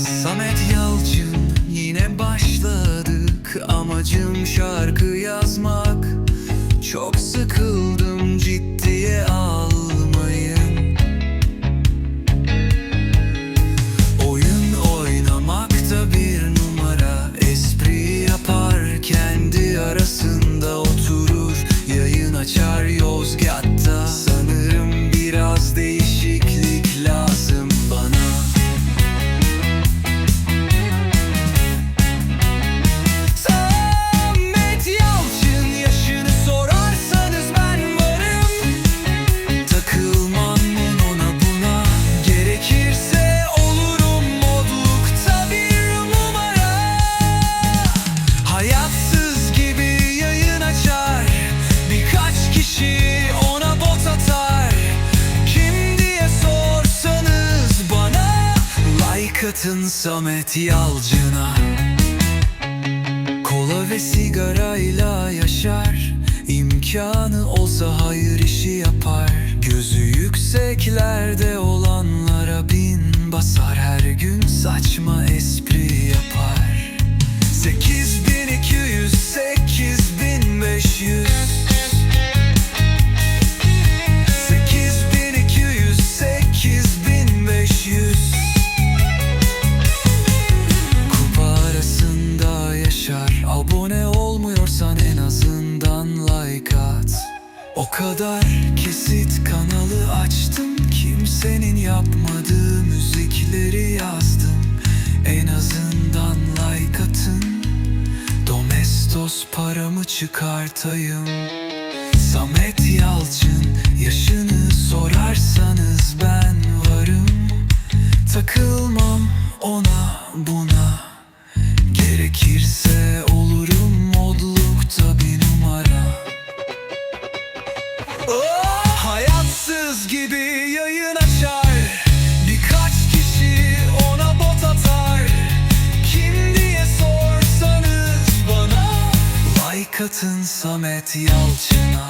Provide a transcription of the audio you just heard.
Samet Yalçın yine başladık. Amacım şarkı yazmak. Çok sıkıldım. Atın Samet Yalçın'a Kola ve sigarayla yaşar. İmkanı olsa hayır işi yapar. Gözü yükseklerde olanlara bin basar. Her gün saçma kadar kesit kanalı açtım. Kimsenin yapmadığı müzikleri yazdım. En azından like atın. Domestos paramı çıkartayım. Samet Yalçın yaşını sorarsanız ben varım. Takılmam ona buna hayatsız gibi yayın açar. Birkaç kişi ona bot atar. Kim diye sorsanız bana Like atın Samet Yalçın'a